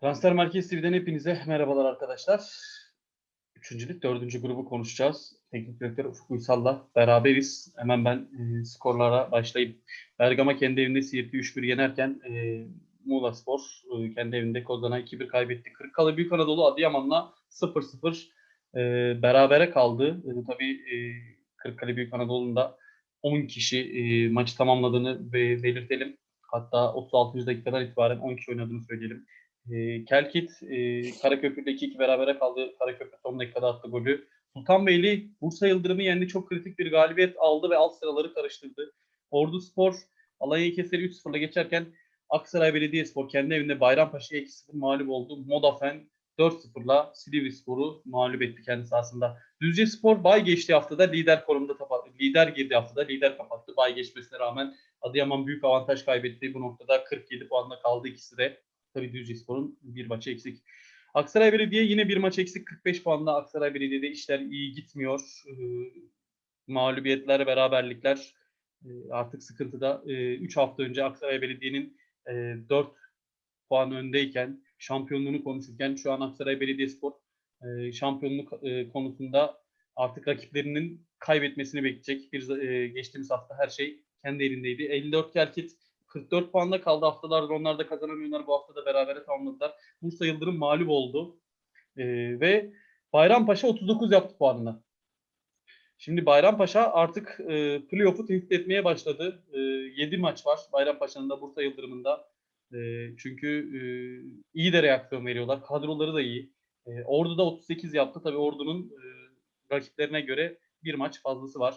Transfer Merkezi TV'den hepinize merhabalar arkadaşlar. Üçüncülük, dördüncü grubu konuşacağız. Teknik direktör Ufuk Uysal'la beraberiz. Hemen ben e, skorlara başlayayım. Bergama kendi evinde Siirt'i 3-1 yenerken e, Muğla Spor e, kendi evinde Kozan'a 2-1 kaybetti. Kırıkkale Büyük Anadolu Adıyaman'la 0-0 e, berabere kaldı. E, tabii e, Kırıkkale Büyük Anadolu'nun da 10 kişi e, maçı tamamladığını be- belirtelim. Hatta 36. dakikadan itibaren 10 kişi oynadığını söyleyelim. E, Kelkit e, Karaköprü'de 2-2 berabere kaldı. Karaköprü son dakikada attı golü. Sultanbeyli Bursa Yıldırım'ı yendi. Çok kritik bir galibiyet aldı ve alt sıraları karıştırdı. Ordu Spor Alanya Keseri 3-0'la geçerken Aksaray Belediyespor kendi evinde Bayrampaşa'ya 2-0 mağlup oldu. Modafen 4-0'la Silivri Spor'u mağlup etti kendi sahasında. Düzce Spor bay geçtiği haftada lider konumda kapattı. Lider girdi haftada lider kapattı. Bay geçmesine rağmen Adıyaman büyük avantaj kaybetti. Bu noktada 47 puanla kaldı ikisi de. Tabii Düzce Spor'un bir maçı eksik. Aksaray Belediye yine bir maç eksik 45 puanla Aksaray Belediye'de işler iyi gitmiyor. Ee, mağlubiyetler, beraberlikler e, artık sıkıntıda. 3 hafta önce Aksaray Belediye'nin e, 4 puan öndeyken, şampiyonluğunu konuşurken şu an Aksaray Belediyespor e, şampiyonluk e, konusunda artık rakiplerinin kaybetmesini bekleyecek. Bir e, geçtiğimiz hafta her şey kendi elindeydi. 54 Kelkit 44 puanda kaldı haftalardır. Onlar da kazanamıyorlar. Bu hafta da berabere tamamladılar. Bursa Yıldırım mağlup oldu. E, ve Bayrampaşa 39 yaptı puanını. Şimdi Bayrampaşa artık e, playoff'u tehdit etmeye başladı. E, 7 maç var Bayrampaşa'nın da Bursa Yıldırım'ın da. E, çünkü e, iyi de reaksiyon veriyorlar. Kadroları da iyi. E, Ordu da 38 yaptı. Tabii Ordu'nun e, rakiplerine göre bir maç fazlası var.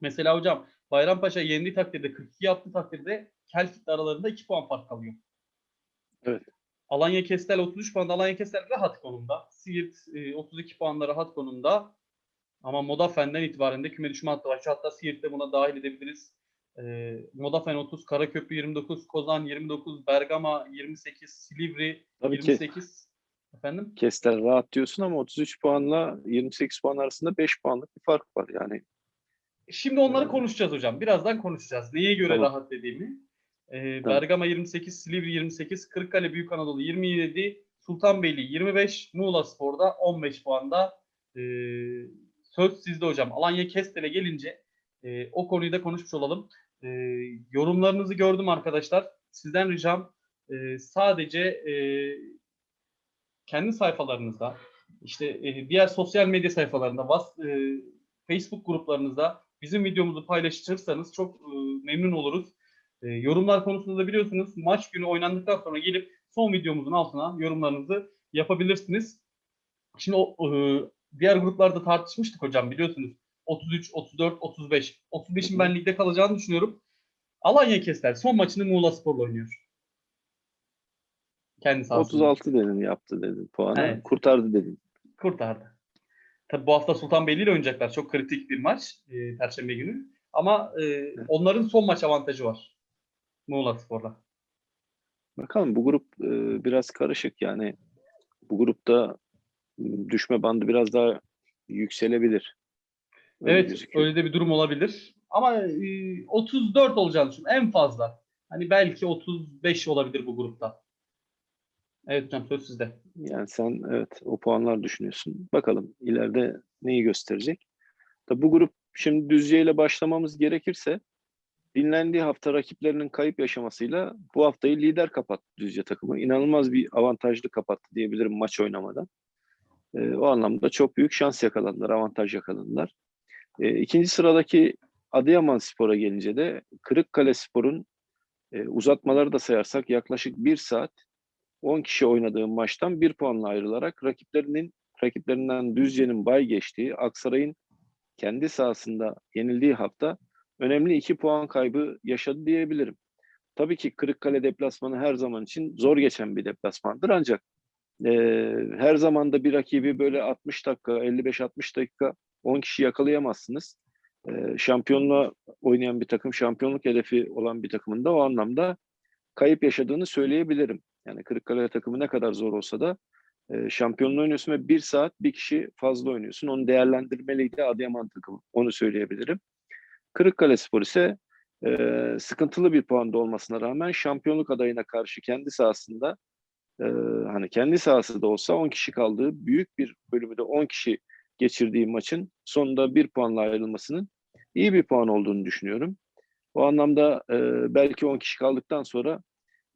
Mesela hocam Bayrampaşa yendiği takdirde 42 yaptığı takdirde Kelkit'le aralarında 2 puan fark kalıyor. Evet. Alanya Kestel 33 puanda. Alanya Kestel rahat konumda. Siirt e, 32 puanla rahat konumda. Ama Modafen'den itibaren de küme düşme hattı var. Hatta Siirt'te buna dahil edebiliriz. E, Modafen 30, Karaköprü 29, Kozan 29, Bergama 28, Silivri Tabii ki 28. Efendim? Kestel rahat diyorsun ama 33 puanla 28 puan arasında 5 puanlık bir fark var. Yani Şimdi onları Hmm. konuşacağız hocam. Birazdan konuşacağız. Neye göre Tamam. rahat dediğimi. Tamam. Bergama 28, Silivri 28, Kırıkkale Büyük Anadolu 27, Sultanbeyli 25, Muğla Spor'da 15 puanda. Ee, söz sizde hocam. Alanya Kestel'e gelince e, o konuyu da konuşmuş olalım. Ee, yorumlarınızı gördüm arkadaşlar. Sizden ricam e, sadece e, kendi sayfalarınızda, işte e, diğer sosyal medya sayfalarında, Whats- e, Facebook gruplarınızda bizim videomuzu paylaşırsanız çok e, memnun oluruz. E, yorumlar konusunda da biliyorsunuz maç günü oynandıktan sonra gelip son videomuzun altına yorumlarınızı yapabilirsiniz. Şimdi o e, diğer gruplarda tartışmıştık hocam biliyorsunuz. 33, 34, 35. 35'in ben ligde kalacağını düşünüyorum. Alanya Kestel son maçını Muğla Spor'la oynuyor. Kendi sahasında. 36 dedin yaptı dedin puanı. Evet. Kurtardı dedin. kurtardı. Tabii bu hafta Sultanbeyli ile oynayacaklar. Çok kritik bir maç e, Perşembe günü. Ama e, onların son maç avantajı var. Muğla Spor'da. Bakalım bu grup e, biraz karışık yani. Bu grupta düşme bandı biraz daha yükselebilir. Öyle evet gözüküyor. öyle de bir durum olabilir. Ama e, 34 olacağını düşünüyorum. En fazla. Hani belki 35 olabilir bu grupta. Evet hocam söz sizde. Yani sen evet o puanlar düşünüyorsun. Bakalım ileride neyi gösterecek. Tabi bu grup şimdi Düzce ile başlamamız gerekirse dinlendiği hafta rakiplerinin kayıp yaşamasıyla bu haftayı lider kapattı Düzce takımı. İnanılmaz bir avantajlı kapattı diyebilirim maç oynamadan. Ee, o anlamda çok büyük şans yakaladılar, avantaj yakaladılar. Ee, ikinci sıradaki Adıyaman Spor'a gelince de Kırıkkale Spor'un e, uzatmaları da sayarsak yaklaşık bir saat 10 kişi oynadığı maçtan bir puanla ayrılarak rakiplerinin rakiplerinden Düzce'nin bay geçtiği, Aksaray'ın kendi sahasında yenildiği hafta önemli iki puan kaybı yaşadı diyebilirim. Tabii ki Kırıkkale deplasmanı her zaman için zor geçen bir deplasmandır ancak e, her zaman da bir rakibi böyle 60 dakika, 55-60 dakika 10 kişi yakalayamazsınız. E, şampiyonluğa oynayan bir takım, şampiyonluk hedefi olan bir takımın da o anlamda kayıp yaşadığını söyleyebilirim. Yani Kırıkkale takımı ne kadar zor olsa da e, şampiyonluğu oynuyorsun ve bir saat bir kişi fazla oynuyorsun. Onu değerlendirmeliydi Adıyaman takımı. Onu söyleyebilirim. Kırıkkale Spor ise e, sıkıntılı bir puanda olmasına rağmen şampiyonluk adayına karşı kendi sahasında e, hani kendi sahası da olsa 10 kişi kaldığı büyük bir bölümü de 10 kişi geçirdiği maçın sonunda bir puanla ayrılmasının iyi bir puan olduğunu düşünüyorum. O anlamda e, belki 10 kişi kaldıktan sonra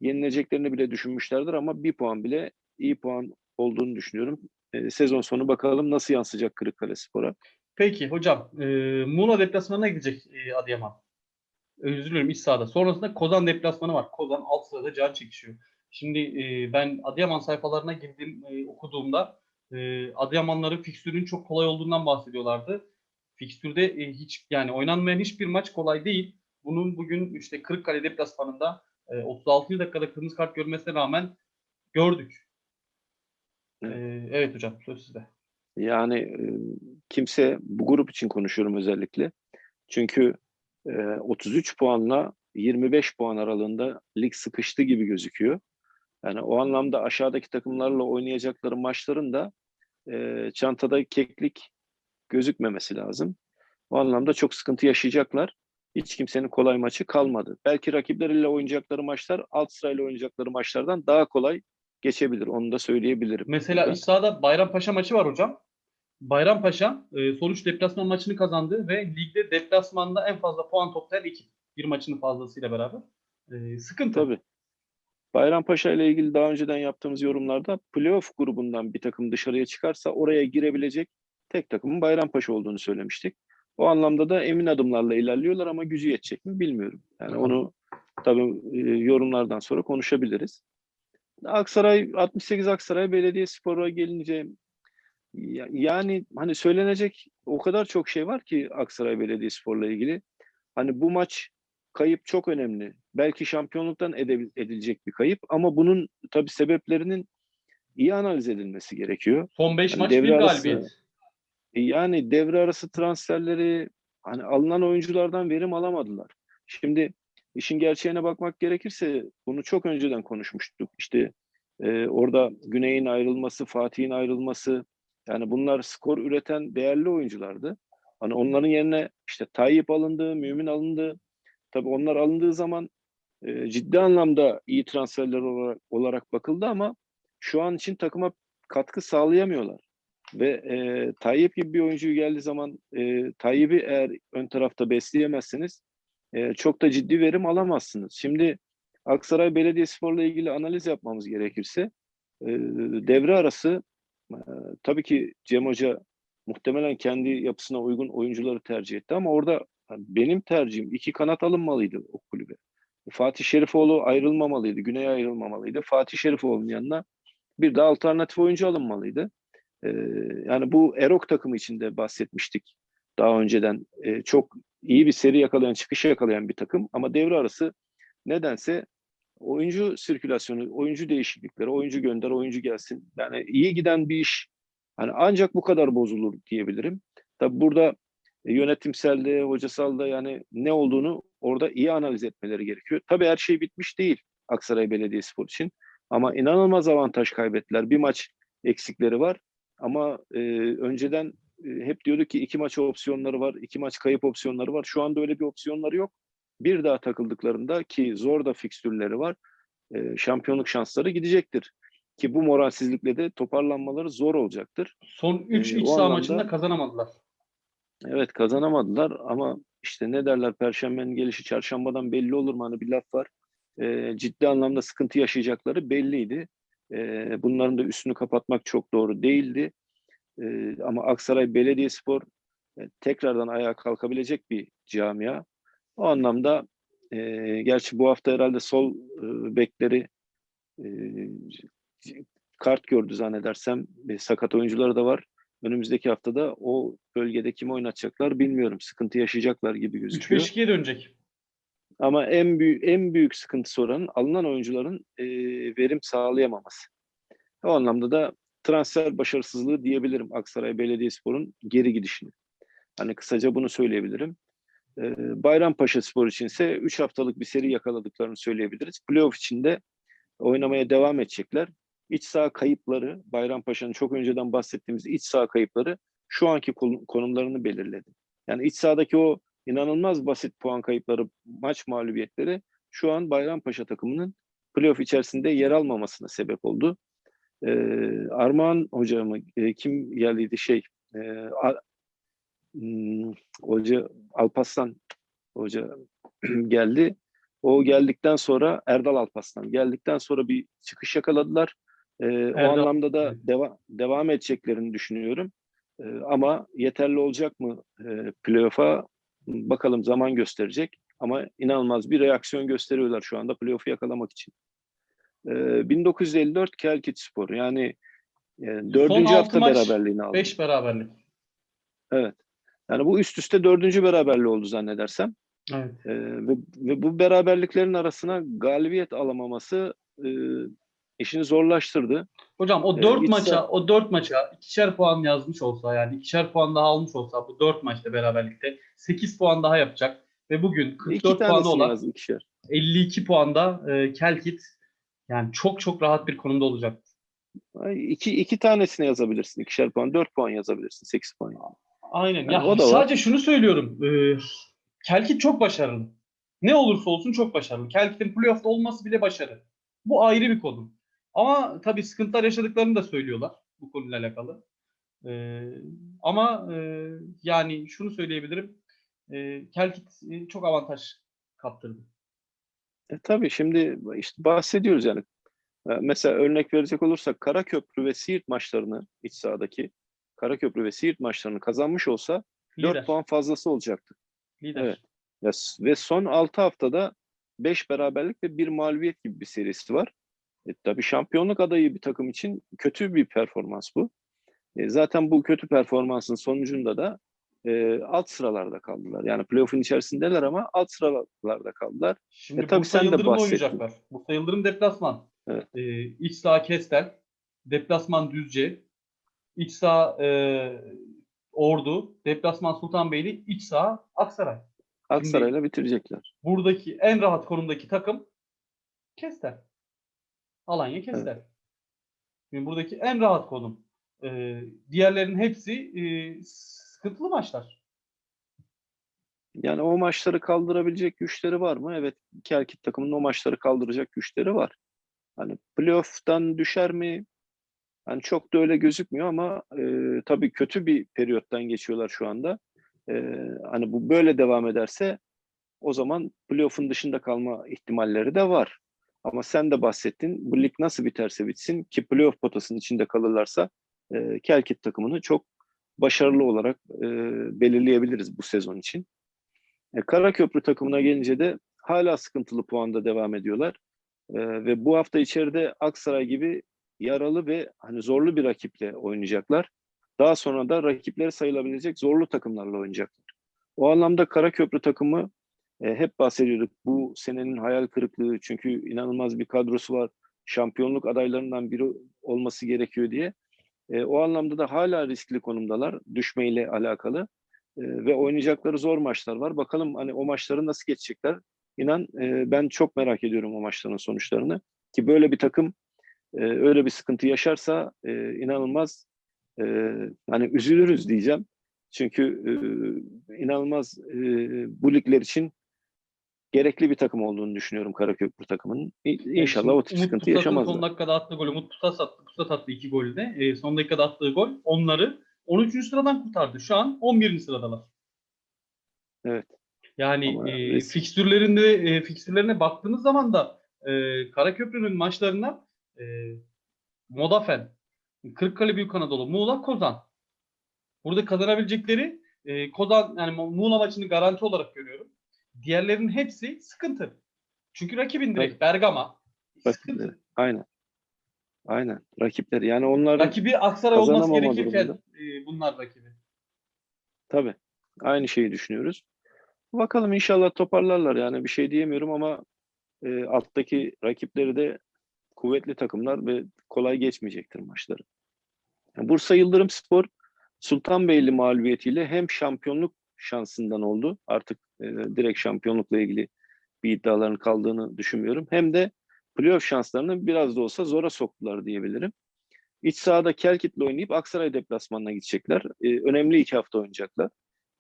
yenileceklerini bile düşünmüşlerdir ama bir puan bile iyi puan olduğunu düşünüyorum. E, sezon sonu bakalım nasıl yansıyacak Kırıkkale Spor'a. Peki hocam, e, Muğla deplasmanına gidecek e, Adıyaman. Özür dilerim iç sahada. Sonrasında Kozan deplasmanı var. Kozan alt sırada can çekişiyor. Şimdi e, ben Adıyaman sayfalarına girdim e, okuduğumda e, Adıyamanların fikstürün çok kolay olduğundan bahsediyorlardı. Fikstürde e, hiç yani oynanmayan hiçbir maç kolay değil. Bunun bugün işte Kırıkkale deplasmanında e, 36. dakikada kırmızı kart görmesine rağmen gördük. E, evet hocam söz sizde. Yani kimse bu grup için konuşuyorum özellikle. Çünkü e, 33 puanla 25 puan aralığında lig sıkıştı gibi gözüküyor. Yani o anlamda aşağıdaki takımlarla oynayacakları maçların da çantada keklik gözükmemesi lazım. O anlamda çok sıkıntı yaşayacaklar. Hiç kimsenin kolay maçı kalmadı. Belki rakipleriyle oynayacakları maçlar alt sırayla oynayacakları maçlardan daha kolay geçebilir. Onu da söyleyebilirim. Mesela iç sahada Bayrampaşa maçı var hocam. Bayrampaşa e, sonuç deplasman maçını kazandı ve ligde deplasmanda en fazla puan toplayan ekip. Bir maçının fazlasıyla beraber. E, sıkıntı. Tabii. Bayrampaşa ile ilgili daha önceden yaptığımız yorumlarda playoff grubundan bir takım dışarıya çıkarsa oraya girebilecek tek takımın Bayrampaşa olduğunu söylemiştik. O anlamda da emin adımlarla ilerliyorlar ama gücü yetecek mi bilmiyorum. Yani onu tabii e, yorumlardan sonra konuşabiliriz. Aksaray 68 Aksaray Belediyespor'a gelince ya- yani hani söylenecek o kadar çok şey var ki Aksaray Belediyespor'la ilgili. Hani bu maç kayıp çok önemli. Belki şampiyonluktan edilecek bir kayıp ama bunun tabii sebeplerinin iyi analiz edilmesi gerekiyor. Son 5 Yani maç bir galibiyet. Yani devre arası transferleri hani alınan oyunculardan verim alamadılar. Şimdi işin gerçeğine bakmak gerekirse bunu çok önceden konuşmuştuk. İşte e, orada Güney'in ayrılması, Fatih'in ayrılması yani bunlar skor üreten değerli oyunculardı. Hani onların yerine işte Tayyip alındı, Mümin alındı. Tabii onlar alındığı zaman e, ciddi anlamda iyi transferler olarak, olarak bakıldı ama şu an için takıma katkı sağlayamıyorlar. Ve e, Tayyip gibi bir oyuncu geldiği zaman e, Tayyip'i eğer ön tarafta besleyemezseniz e, çok da ciddi verim alamazsınız. Şimdi Aksaray Belediyespor'la ilgili analiz yapmamız gerekirse e, devre arası e, tabii ki Cem Hoca muhtemelen kendi yapısına uygun oyuncuları tercih etti ama orada benim tercihim iki kanat alınmalıydı o kulübe. Fatih Şerifoğlu ayrılmamalıydı, Güney ayrılmamalıydı. Fatih Şerifoğlu'nun yanına bir de alternatif oyuncu alınmalıydı. Ee, yani bu Erok takımı içinde bahsetmiştik daha önceden. Ee, çok iyi bir seri yakalayan, çıkış yakalayan bir takım ama devre arası nedense oyuncu sirkülasyonu, oyuncu değişiklikleri, oyuncu gönder, oyuncu gelsin. Yani iyi giden bir iş hani ancak bu kadar bozulur diyebilirim. Tabi burada e, yönetimselde, hocasalda yani ne olduğunu orada iyi analiz etmeleri gerekiyor. Tabii her şey bitmiş değil Aksaray Belediyespor için. Ama inanılmaz avantaj kaybettiler. Bir maç eksikleri var. Ama e, önceden hep diyorduk ki iki maç opsiyonları var, iki maç kayıp opsiyonları var. Şu anda öyle bir opsiyonları yok. Bir daha takıldıklarında ki zor da fikstürleri var. e, şampiyonluk şansları gidecektir. Ki bu moralsizlikle de toparlanmaları zor olacaktır. Son 3 Ee, iç saha maçında kazanamadılar. Evet kazanamadılar ama işte ne derler Perşembenin gelişi çarşambadan belli olur mu hani bir laf var. Ee, ciddi anlamda sıkıntı yaşayacakları belliydi. Ee, bunların da üstünü kapatmak çok doğru değildi. Ee, ama Aksaray Belediyespor e, tekrardan ayağa kalkabilecek bir camia. O anlamda e, gerçi bu hafta herhalde sol e, bekleri e, kart gördü zannedersem. E, sakat oyuncuları da var. Önümüzdeki haftada o bölgede kimi oynatacaklar bilmiyorum. Sıkıntı yaşayacaklar gibi gözüküyor. 3-5-2'ye dönecek. Ama en büyük en büyük sıkıntısı oranın alınan oyuncuların e, verim sağlayamaması. O anlamda da transfer başarısızlığı diyebilirim Aksaray Belediyespor'un geri gidişini. Hani kısaca bunu söyleyebilirim. E, Bayrampaşa Spor içinse 3 haftalık bir seri yakaladıklarını söyleyebiliriz. Playoff içinde oynamaya devam edecekler. İç saha kayıpları, Bayrampaşa'nın çok önceden bahsettiğimiz iç saha kayıpları şu anki konu- konumlarını belirledi. Yani iç sahadaki o inanılmaz basit puan kayıpları, maç mağlubiyetleri şu an Bayrampaşa takımının playoff içerisinde yer almamasına sebep oldu. E, Armağan hocamı e, kim geldiydi şey e, A- hmm, hoca Alpaslan hoca geldi. O geldikten sonra Erdal Alpaslan geldikten sonra bir çıkış yakaladılar. E, o anlamda da deva, devam edeceklerini düşünüyorum. E, ama yeterli olacak mı e, playoff'a bakalım zaman gösterecek. Ama inanılmaz bir reaksiyon gösteriyorlar şu anda playoff'u yakalamak için. E, 1954 Kelkit Spor yani e, dördüncü altı hafta maç, beraberliğini aldı. 5 beraberlik. Evet. Yani bu üst üste dördüncü beraberliği oldu zannedersem. Evet. Ee, ve, ve bu beraberliklerin arasına galibiyet alamaması e, işini zorlaştırdı. Hocam o Ee, 4 iç maça, o 4 maça ikişer puan yazmış olsa yani ikişer puan daha almış olsa bu 4 maçta beraberlikte 8 puan daha yapacak ve bugün 44 İki puanı olan yazdı ikişer. 52 puanda e, Kelkit yani çok çok rahat bir konumda olacak. İki, iki tanesini yazabilirsin. ikişer puan, dört puan yazabilirsin. Sekiz puan. Aynen. Yani ya o da var. sadece şunu söylüyorum. E, Kelkit çok başarılı. Ne olursa olsun çok başarılı. Kelkit'in playoff'ta olması bile başarı. Bu ayrı bir konu. Ama tabii sıkıntılar yaşadıklarını da söylüyorlar bu konuyla alakalı. E, ama e, yani şunu söyleyebilirim. E, Kelkit e, çok avantaj kaptırdı. E, tabii şimdi işte bahsediyoruz yani. E, Mesela örnek verecek olursak Karaköprü ve Siirt maçlarını iç sahadaki Karaköprü ve Siirt maçlarını kazanmış olsa Lider. 4 puan fazlası olacaktı. Lider. Evet. Ya, ve son 6 haftada 5 beraberlik ve bir mağlubiyet gibi bir serisi var. E, tabii şampiyonluk adayı bir takım için kötü bir performans bu. E, zaten bu kötü performansın sonucunda da e, alt sıralarda kaldılar. Yani playoff'un içerisindeler ama alt sıralarda kaldılar. Şimdi E tabii Bursa sen de bahsettin. Bursa Yıldırım deplasman. Evet. Ee, iç saha Kestel, deplasman Düzce, iç saha e, Ordu, deplasman Sultanbeyli, iç saha Aksaray. Aksaray'la bitirecekler. Buradaki en rahat konumdaki takım Kestel. Alanya Kestel. Şimdi buradaki en rahat konum. Ee, diğerlerinin hepsi e, sıkıntılı maçlar. Yani o maçları kaldırabilecek güçleri var mı? Evet, Kelkit takımının o maçları kaldıracak güçleri var. Hani playoff'tan düşer mi? Hani çok da öyle gözükmüyor ama e, tabii kötü bir periyottan geçiyorlar şu anda. E, hani bu böyle devam ederse o zaman playoff'un dışında kalma ihtimalleri de var. Ama sen de bahsettin. Bu lig nasıl biterse bitsin ki playoff potasının içinde kalırlarsa e, Kelkit takımını çok başarılı olarak e, belirleyebiliriz bu sezon için. E, Karaköprü takımına gelince de hala sıkıntılı puanda devam ediyorlar. E, ve bu hafta içeride Aksaray gibi yaralı ve hani zorlu bir rakiple oynayacaklar. Daha sonra da rakipleri sayılabilecek zorlu takımlarla oynayacaklar. O anlamda Karaköprü takımı e, hep bahsediyorduk. Bu senenin hayal kırıklığı çünkü inanılmaz bir kadrosu var. Şampiyonluk adaylarından biri olması gerekiyor diye. E, o anlamda da hala riskli konumdalar düşmeyle alakalı. E, ve oynayacakları zor maçlar var. Bakalım hani o maçları nasıl geçecekler. İnan e, ben çok merak ediyorum o maçların sonuçlarını. Ki böyle bir takım e, öyle bir sıkıntı yaşarsa e, inanılmaz e, hani üzülürüz diyeceğim. Çünkü e, inanılmaz e, bu ligler için gerekli bir takım olduğunu düşünüyorum Karaköprü takımının. İnşallah o tip Umut sıkıntı yaşamazlar. Son dakikada attığı gol. Umut Pusat attı, Pusat attı iki golde. E, son dakikada attığı gol onları 13. sıradan kurtardı. Şu an 11. sıradalar. Evet. Yani Ama e, risk- fikstürlerinde e, fikstürlerine baktığınız zaman da e, Karaköprü'nün maçlarına e, Modafen, Kırıkkale Büyük Anadolu, Muğla, Kozan. Burada kazanabilecekleri e, Kozan yani Mu- Muğla maçını garanti olarak görüyorum. Diğerlerinin hepsi sıkıntı. Çünkü rakibin direkt Bergama. Sıkıntı. Aynen. Aynen. Rakipleri. Yani onlar Rakibi Aksaray olması gerekirken e, bunlar rakibi. tabii aynı şeyi düşünüyoruz. Bakalım inşallah toparlarlar. Yani bir şey diyemiyorum ama e, alttaki rakipleri de kuvvetli takımlar ve kolay geçmeyecektir maçları. Bursa Yıldırım Spor Sultanbeyli mağlubiyetiyle hem şampiyonluk şansından oldu. Artık e, direkt şampiyonlukla ilgili bir iddiaların kaldığını düşünmüyorum. Hem de playoff şanslarını biraz da olsa zora soktular diyebilirim. İç sahada Kelkit'le oynayıp Aksaray deplasmanına gidecekler. E, önemli iki hafta oynayacaklar.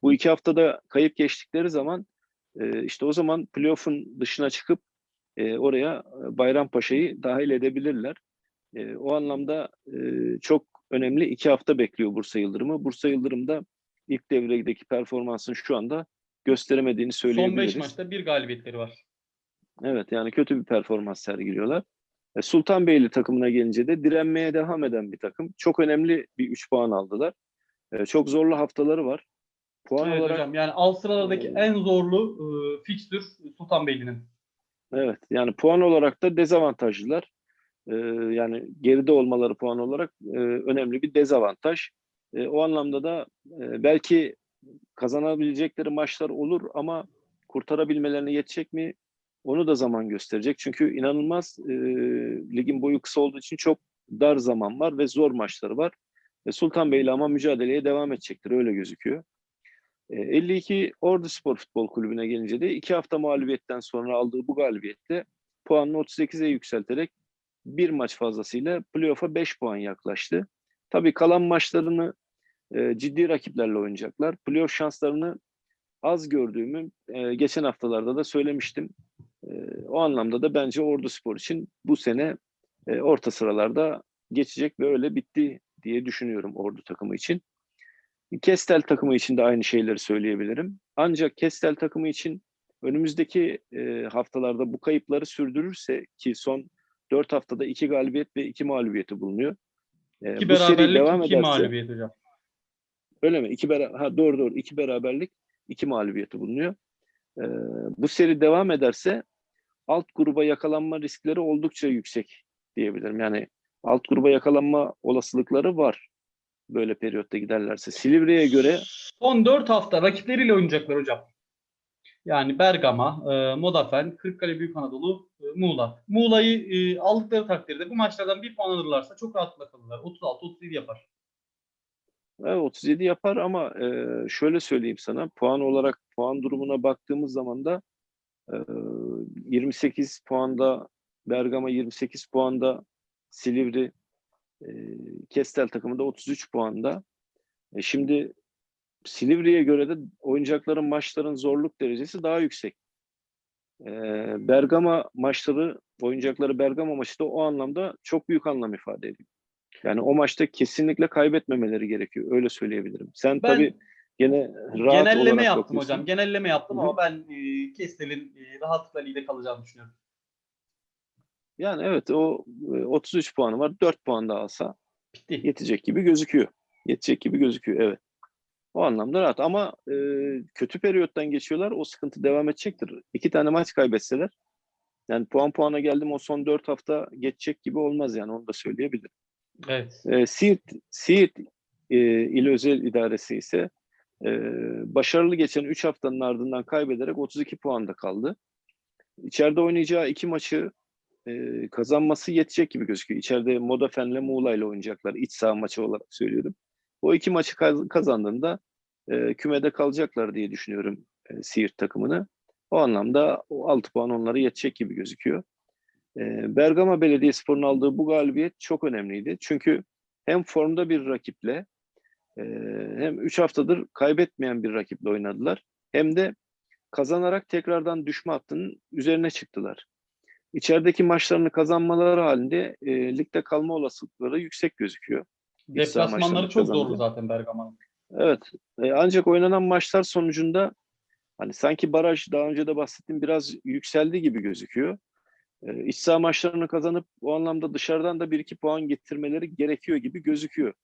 Bu iki haftada kayıp geçtikleri zaman e, işte o zaman playoff'un dışına çıkıp e, oraya e, Bayrampaşa'yı dahil edebilirler. E, o anlamda e, çok önemli iki hafta bekliyor Bursa Yıldırım'ı. Bursa Yıldırım da ilk devredeki performansını şu anda gösteremediğini Son söyleyebiliriz. 5 maçta bir galibiyetleri var. Evet yani kötü bir performans sergiliyorlar. E, Sultanbeyli takımına gelince de direnmeye devam eden bir takım. Çok önemli bir 3 puan aldılar. E, çok zorlu haftaları var. Puan Evet olarak hocam yani alt sıralardaki Ee, en zorlu e, fikstür Sultanbeyli'nin. evet yani puan olarak da dezavantajlılar. E, yani geride olmaları puan olarak e, önemli bir dezavantaj. E, o anlamda da e, belki kazanabilecekleri maçlar olur ama kurtarabilmelerine yetecek mi? Onu da zaman gösterecek. Çünkü inanılmaz e, ligin boyu kısa olduğu için çok dar zaman var ve zor maçları var. E, Sultanbeyli ama mücadeleye devam edecektir öyle gözüküyor. E, 52 Ordu Spor Futbol Kulübü'ne gelince de iki hafta mağlubiyetten sonra aldığı bu galibiyette puanını 38'e yükselterek bir maç fazlasıyla playoff'a 5 puan yaklaştı. Tabii kalan maçlarını e, ciddi rakiplerle oynayacaklar. Playoff şanslarını az gördüğümü e, geçen haftalarda da söylemiştim. E, o anlamda da bence Ordu Spor için bu sene e, orta sıralarda geçecek ve öyle bitti diye düşünüyorum Ordu takımı için. Kestel takımı için de aynı şeyleri söyleyebilirim. Ancak Kestel takımı için önümüzdeki e, haftalarda bu kayıpları sürdürürse ki son 4 haftada 2 galibiyet ve 2 mağlubiyeti bulunuyor. E, İki bu seri beraberlik, iki ederse- mağlubiyet hocam. Öyle mi? İki bera ha doğru doğru. iki beraberlik, iki mağlubiyeti bulunuyor. Ee, bu seri devam ederse alt gruba yakalanma riskleri oldukça yüksek diyebilirim. Yani alt gruba yakalanma olasılıkları var. Böyle periyotta giderlerse. Silivri'ye göre Son 4 hafta rakipleriyle oynayacaklar hocam. Yani Bergama, e, Modafen, Kırıkkale Büyük Anadolu, e, Muğla. Muğla'yı e, aldıkları takdirde bu maçlardan bir puan alırlarsa çok rahatlıkla kalırlar. 36-37 yapar. Evet, 37 yapar ama e, şöyle söyleyeyim sana puan olarak puan durumuna baktığımız zaman da e, 28 puanda Bergama 28 puanda Silivri e, Kestel takımı da 33 puanda. E, şimdi Silivri'ye göre de oyuncakların maçların zorluk derecesi daha yüksek. E, Bergama maçları, oyuncakları Bergama maçı da o anlamda çok büyük anlam ifade ediyor. Yani o maçta kesinlikle kaybetmemeleri gerekiyor. Öyle söyleyebilirim. Sen Ben tabii gene rahat Genelleme yaptım bakıyorsun. hocam. Genelleme yaptım Hı hı. ama ben e, Kestel'in e, rahatlıkla ligde kalacağını düşünüyorum. Yani evet o e, 33 puanı var. 4 puan da alsa Bitti. yetecek gibi gözüküyor. Yetecek gibi gözüküyor evet. O anlamda rahat ama e, kötü periyottan geçiyorlar. O sıkıntı devam edecektir. İki tane maç kaybetseler yani puan puana geldim o son dört hafta geçecek gibi olmaz yani onu da söyleyebilirim. Evet. E, Siirt, Siirt e, İl Özel İdaresi ise e, başarılı geçen 3 haftanın ardından kaybederek 32 puanda kaldı. İçeride oynayacağı iki maçı e, kazanması yetecek gibi gözüküyor. İçeride Modafen'le Muğla ile oynayacaklar. İç saha maçı olarak söylüyorum. O iki maçı kaz- kazandığında e, kümede kalacaklar diye düşünüyorum Siirt takımını. O anlamda o 6 puan onlara yetecek gibi gözüküyor. E, Bergama Belediyespor'un aldığı bu galibiyet çok önemliydi. Çünkü hem formda bir rakiple e, hem 3 haftadır kaybetmeyen bir rakiple oynadılar. Hem de kazanarak tekrardan düşme hattının üzerine çıktılar. İçerideki maçlarını kazanmaları halinde e, ligde kalma olasılıkları yüksek gözüküyor. Deplasmanları çok kazandı. zorlu zaten Bergama'nın. Evet. E, ancak oynanan maçlar sonucunda hani sanki baraj daha önce de bahsettim biraz yükseldi gibi gözüküyor. E, iç saha maçlarını kazanıp o anlamda dışarıdan da bir iki puan getirmeleri gerekiyor gibi gözüküyor.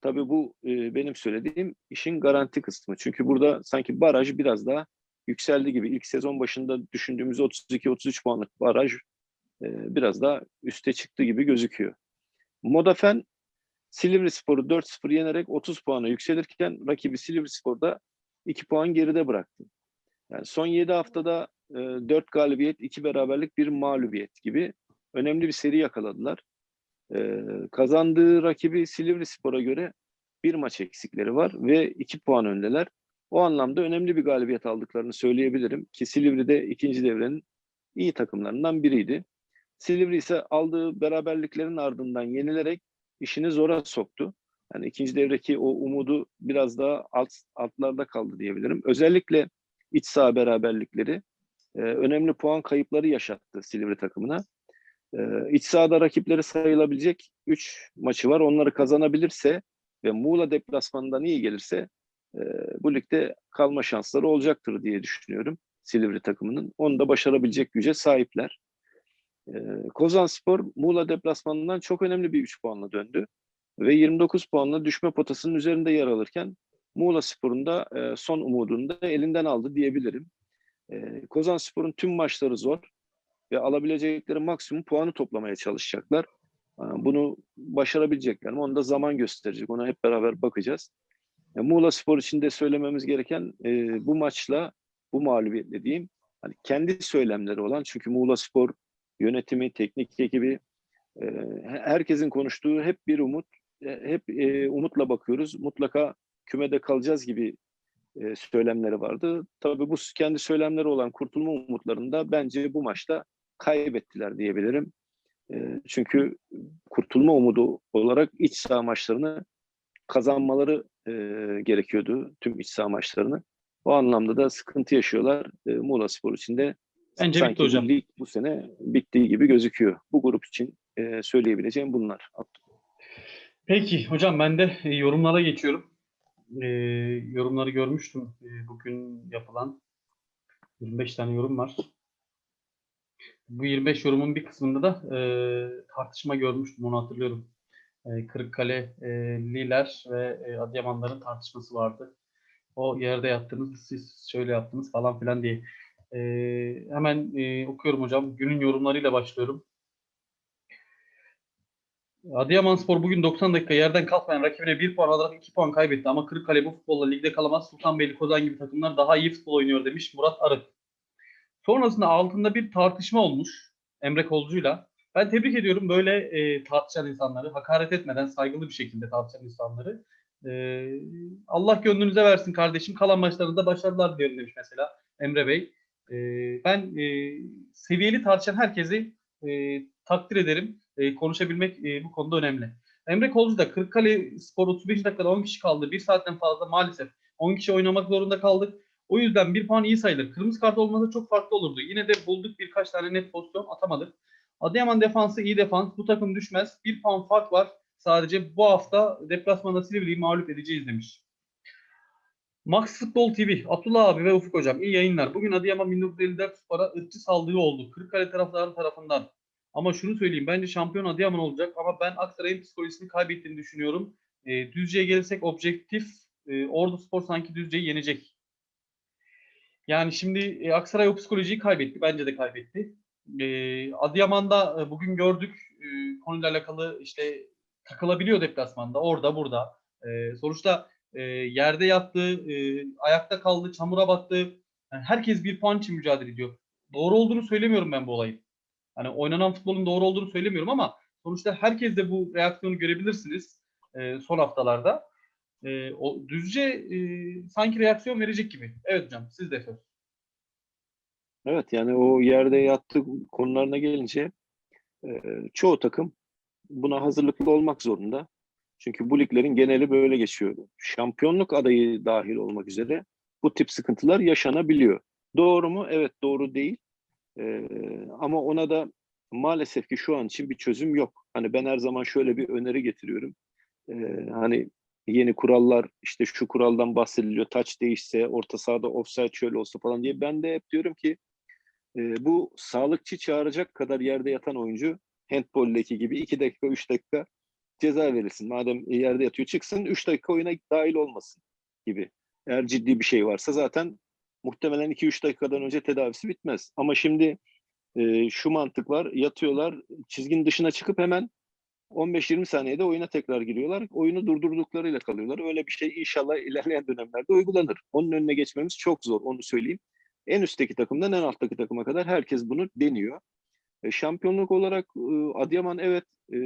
Tabii bu e, benim söylediğim işin garanti kısmı. Çünkü burada sanki baraj biraz daha yükseldi gibi. İlk sezon başında düşündüğümüz 32-33 puanlık baraj e, biraz daha üste çıktı gibi gözüküyor. Modafen Silivri Spor'u 4-0 yenerek 30 puana yükselirken rakibi Silivri Spor'da 2 puan geride bıraktı. Yani son 7 haftada e, 4 galibiyet, 2 beraberlik, 1 mağlubiyet gibi önemli bir seri yakaladılar. E, kazandığı rakibi Silivri Spor'a göre bir maç eksikleri var ve 2 puan öndeler. O anlamda önemli bir galibiyet aldıklarını söyleyebilirim ki Silivri de ikinci devrenin iyi takımlarından biriydi. Silivri ise aldığı beraberliklerin ardından yenilerek işini zora soktu. Yani ikinci devreki o umudu biraz daha alt, altlarda kaldı diyebilirim. Özellikle iç saha beraberlikleri e, önemli puan kayıpları yaşattı Silivri takımına. E, iç sahada rakipleri sayılabilecek 3 maçı var. Onları kazanabilirse ve Muğla deplasmanından iyi gelirse e, bu ligde kalma şansları olacaktır diye düşünüyorum Silivri takımının. Onu da başarabilecek güce sahipler. E, Kozanspor Muğla deplasmanından çok önemli bir 3 puanla döndü ve 29 puanla düşme potasının üzerinde yer alırken Muğla Spor'un da e, son umudunu da elinden aldı diyebilirim. E, Kozanspor'un tüm maçları zor ve alabilecekleri maksimum puanı toplamaya çalışacaklar. E, bunu başarabilecekler mi? Onu da zaman gösterecek. Ona hep beraber bakacağız. E, Muğla Spor için de söylememiz gereken e, bu maçla, bu mağlubiyetle diyeyim, hani kendi söylemleri olan çünkü Muğla Spor yönetimi, teknik ekibi, e, herkesin konuştuğu hep bir umut, e, hep e, umutla bakıyoruz. Mutlaka kümede kalacağız gibi e, söylemleri vardı. Tabii bu kendi söylemleri olan kurtulma umutlarında bence bu maçta kaybettiler diyebilirim. E, çünkü kurtulma umudu olarak iç saha maçlarını kazanmaları e, gerekiyordu. Tüm iç saha maçlarını. O anlamda da sıkıntı yaşıyorlar. E, Muğla Spor için de Bence sanki bitti hocam. lig bu sene bittiği gibi gözüküyor. Bu grup için e, söyleyebileceğim bunlar. Peki hocam ben de e, yorumlara geçiyorum. E, yorumları görmüştüm e, bugün yapılan 25 tane yorum var. Bu 25 yorumun bir kısmında da e, tartışma görmüştüm onu hatırlıyorum. E, Kırıkkale'liler ve e, Adıyamanların tartışması vardı. O yerde yattınız, siz şöyle yaptınız falan filan diye. E, hemen e, okuyorum hocam. Günün yorumlarıyla başlıyorum. Adıyaman Spor bugün 90 dakika yerden kalkmayan rakibine 1 puan alarak 2 puan kaybetti ama Kırıkkale bu futbolla ligde kalamaz. Sultanbeyli, Kozan gibi takımlar daha iyi futbol oynuyor demiş Murat Arık. Sonrasında altında bir tartışma olmuş Emre Kolcu'yla. Ben tebrik ediyorum böyle e, tartışan insanları, hakaret etmeden saygılı bir şekilde tartışan insanları. E, Allah gönlünüze versin kardeşim. Kalan maçlarında başarılar diliyorum demiş mesela Emre Bey. E, ben e, seviyeli tartışan herkesi e, takdir ederim. E, konuşabilmek e, bu konuda önemli. Emre Kolcu da Kırıkkale Spor 35 dakikada 10 kişi kaldı. Bir saatten fazla maalesef 10 kişi oynamak zorunda kaldık. O yüzden bir puan iyi sayılır. Kırmızı kart olmasa çok farklı olurdu. Yine de bulduk birkaç tane net pozisyon atamadık. Adıyaman defansı iyi defans. Bu takım düşmez. Bir puan fark var. Sadece bu hafta deplasmanda Silivri'yi mağlup edeceğiz demiş. Max Futbol TV, Abdullah abi ve Ufuk hocam iyi yayınlar. Bugün Adıyaman 1954 Spor'a ırkçı saldırı oldu. Kırıkkale taraftarı tarafından. Ama şunu söyleyeyim bence şampiyon Adıyaman olacak ama ben Aksaray'ın psikolojisini kaybettiğini düşünüyorum. E, Düzce'ye gelirsek objektif e, Ordu Spor sanki Düzce'yi yenecek. Yani şimdi e, Aksaray o psikolojiyi kaybetti. Bence de kaybetti. E, Adıyaman'da e, bugün gördük e, konuyla alakalı işte takılabiliyor deplasmanda. Orada burada. E, sonuçta e, yerde yattı, e, ayakta kaldı, çamura battı. Yani herkes bir puan için mücadele ediyor. Doğru olduğunu söylemiyorum ben bu olayın. Hani oynanan futbolun doğru olduğunu söylemiyorum ama sonuçta herkes de bu reaksiyonu görebilirsiniz e, son haftalarda. E, o düzce e, sanki reaksiyon verecek gibi. Evet hocam siz de söz. Evet yani o yerde yattığı konularına gelince e, çoğu takım buna hazırlıklı olmak zorunda. Çünkü bu liglerin geneli böyle geçiyor. Şampiyonluk adayı dahil olmak üzere bu tip sıkıntılar yaşanabiliyor. Doğru mu? Evet doğru değil. Ee, ama ona da maalesef ki şu an için bir çözüm yok. Hani ben her zaman şöyle bir öneri getiriyorum. Ee, hani yeni kurallar işte şu kuraldan bahsediliyor. Taç değişse, orta sahada offside şöyle olsa falan diye. Ben de hep diyorum ki e, bu sağlıkçı çağıracak kadar yerde yatan oyuncu handboldeki gibi 2 dakika 3 dakika ceza verilsin. Madem yerde yatıyor çıksın 3 dakika oyuna dahil olmasın gibi. Eğer ciddi bir şey varsa zaten muhtemelen 2-3 dakikadan önce tedavisi bitmez. Ama şimdi e, şu mantık var. Yatıyorlar, çizginin dışına çıkıp hemen 15-20 saniyede oyuna tekrar giriyorlar. Oyunu durdurduklarıyla kalıyorlar. Öyle bir şey inşallah ilerleyen dönemlerde uygulanır. Onun önüne geçmemiz çok zor, onu söyleyeyim. En üstteki takımdan en alttaki takıma kadar herkes bunu deniyor. E, şampiyonluk olarak e, Adıyaman evet e,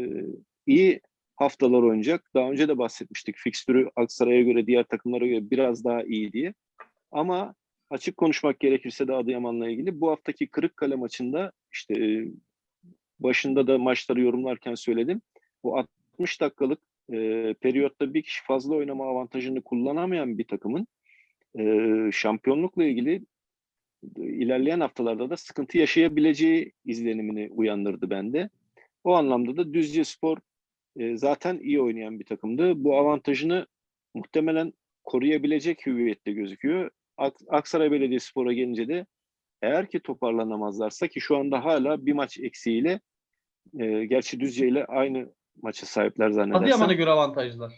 iyi haftalar oynayacak. Daha önce de bahsetmiştik. Fikstürü Aksaray'a göre, diğer takımlara göre biraz daha iyi diye. Ama açık konuşmak gerekirse de Adıyaman'la ilgili bu haftaki Kırıkkale maçında işte e, başında da maçları yorumlarken söyledim. Bu 60 dakikalık e, periyotta bir kişi fazla oynama avantajını kullanamayan bir takımın e, şampiyonlukla ilgili ilerleyen haftalarda da sıkıntı yaşayabileceği izlenimini uyandırdı bende. O anlamda da Düzce Spor e, zaten iyi oynayan bir takımdı. Bu avantajını muhtemelen koruyabilecek hüviyette gözüküyor. Ak- Aksaray Belediyespor'a gelince de eğer ki toparlanamazlarsa ki şu anda hala bir maç eksiğiyle e, gerçi Düzce ile aynı maça sahipler zannedersem. Adıyaman'a göre avantajlar.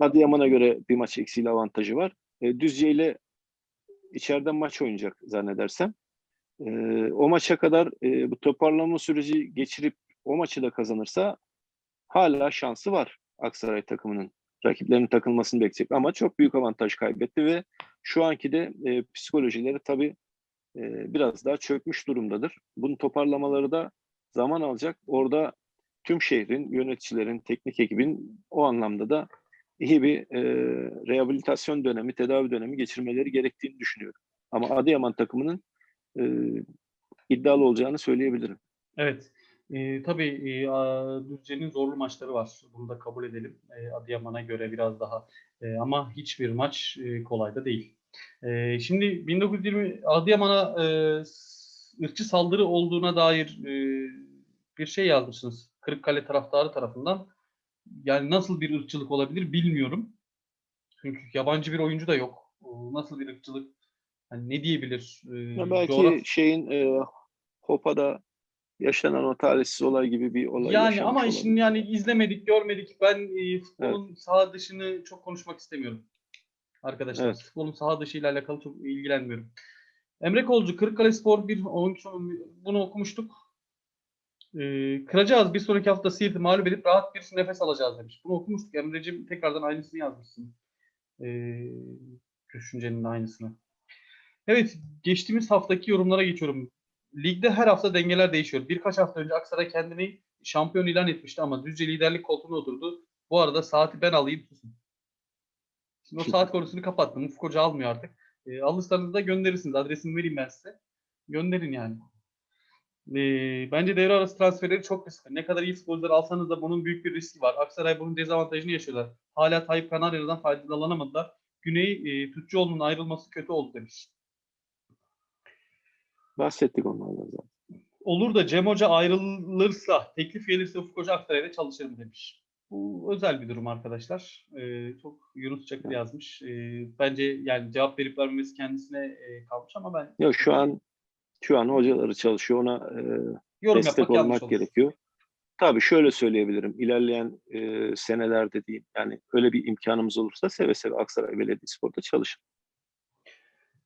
Adıyaman'a göre bir maç eksiğiyle avantajı var. E, Düzce ile içeriden maç oynayacak zannedersem. E, o maça kadar e, bu toparlanma süreci geçirip o maçı da kazanırsa hala şansı var Aksaray takımının. Rakiplerinin takılmasını bekleyecek ama çok büyük avantaj kaybetti ve şu anki de e, psikolojileri tabii e, biraz daha çökmüş durumdadır. Bunu toparlamaları da zaman alacak. Orada tüm şehrin, yöneticilerin, teknik ekibin o anlamda da iyi bir e, rehabilitasyon dönemi, tedavi dönemi geçirmeleri gerektiğini düşünüyorum. Ama Adıyaman takımının e, iddialı olacağını söyleyebilirim. Evet. Ee, tabii e, Düzce'nin zorlu maçları var. Bunu da kabul edelim. E, Adıyaman'a göre biraz daha. E, ama hiçbir maç e, kolay da değil. E, şimdi 1920 Adıyaman'a e, ırkçı saldırı olduğuna dair e, bir şey yazmışsınız. Kırıkkale taraftarı tarafından. Yani nasıl bir ırkçılık olabilir bilmiyorum. Çünkü yabancı bir oyuncu da yok. Nasıl bir ırkçılık? Hani ne diyebilir? E, Ya belki coğraf- şeyin e, Hopa'da yaşanan o talihsiz olay gibi bir olay Yani ama olabilir. işin yani izlemedik, görmedik. Ben e, futbolun saha dışını çok konuşmak istemiyorum. Arkadaşlar, Evet. futbolun saha dışı ile alakalı çok ilgilenmiyorum. Emre Kolcu, Kırıkkale Spor bir oyuncu, bunu okumuştuk. E, kıracağız bir sonraki hafta Siirt'i mağlup edip rahat bir nefes alacağız demiş. Bunu okumuştuk. Emre'cim tekrardan aynısını yazmışsın. E, düşüncenin aynısını. Evet, geçtiğimiz haftaki yorumlara geçiyorum. Ligde her hafta dengeler değişiyor. Birkaç hafta önce Aksaray kendini şampiyon ilan etmişti ama Düzce liderlik koltuğuna oturdu. Bu arada saati ben alayım susun. Şimdi o saat konusunu kapattım. Ufuk Hoca almıyor artık. E, alırsanız da gönderirsiniz. Adresimi vereyim ben size. Gönderin yani. E, bence devre arası transferleri çok riskli. Ne kadar iyi futbolcular alsanız da bunun büyük bir riski var. Aksaray bunun dezavantajını yaşıyorlar. Hala Tayyip Kanarya'dan faydalanamadılar. Güney e, Tüccuoğlu'nun ayrılması kötü oldu demiş. Bahsettik onlardan zaten. Olur da Cem Hoca ayrılırsa, teklif gelirse Ufuk Hoca Aksaray'da çalışırım demiş. Bu özel bir durum arkadaşlar. Ee, çok Yunus Çakır yazmış. Ee, bence yani cevap verip vermemesi kendisine e, kalmış ama ben Yok şu an şu an hocaları çalışıyor. Ona e, yorum destek olmak olur. gerekiyor. Tabii şöyle söyleyebilirim. İlerleyen e, senelerde diyeyim yani öyle bir imkanımız olursa seve seve Aksaray Belediyespor'da çalışır.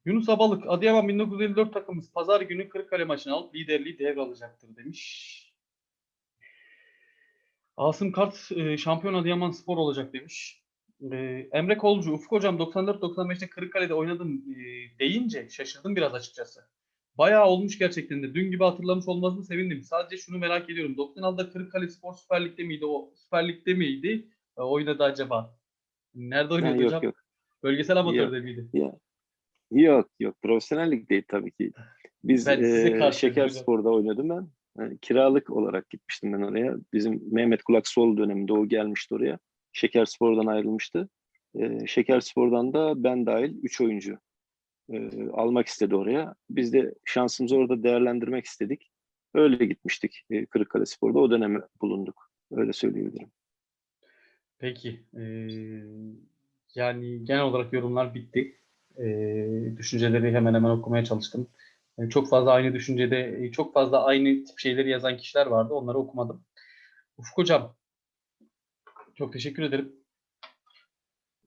Yunus Abalık, Adıyaman 1954 takımımız pazar günü Kırıkkale maçını alıp liderliği devralacaktır demiş. Asım Kart, e, şampiyon Adıyaman Spor olacak demiş. E, Emre Kolcu, Ufuk Hocam 94-95'te Kırıkkale'de oynadım e, deyince şaşırdım biraz açıkçası. Bayağı olmuş gerçekten de. Dün gibi hatırlamış olmasını sevindim. Sadece şunu merak ediyorum. 96'da Kırıkkale Spor Süper Lig'de miydi? O Süper Lig'de miydi? Oynadı acaba? Nerede Ha, oynuyordu yok hocam? yok. Bölgesel amatörde miydi? Ya, yok yok. Profesyonellik değil tabii ki. Biz Ben e, karşı Şeker hocam. Spor'da oynadım ben. Yani kiralık olarak gitmiştim ben oraya. Bizim Mehmet Kulak Sol döneminde o gelmişti oraya. Şeker Spor'dan ayrılmıştı. E, Şeker Spor'dan da ben dahil 3 oyuncu e, almak istedi oraya. Biz de şansımızı orada değerlendirmek istedik. Öyle gitmiştik e, Kırıkkale Spor'da. O dönemi bulunduk. Öyle söyleyebilirim. Peki. eee, yani genel olarak yorumlar bitti. Eee, düşünceleri hemen hemen okumaya çalıştım. E, çok fazla aynı düşüncede, e, çok fazla aynı tip şeyleri yazan kişiler vardı. Onları okumadım. Ufuk Hocam, çok teşekkür ederim.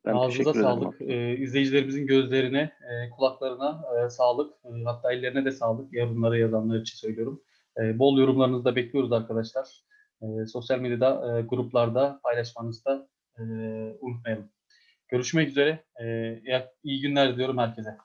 Ben Ağzınıza sağlık. Ee, izleyicilerimizin gözlerine, e, kulaklarına e, sağlık. E, hatta ellerine de sağlık. Yorumları yazanlar için söylüyorum. E, bol yorumlarınızı da bekliyoruz arkadaşlar. E, sosyal medyada, e, gruplarda paylaşmanızı da e, unutmayalım. Görüşmek üzere. E, iyi- iyi günler diliyorum herkese.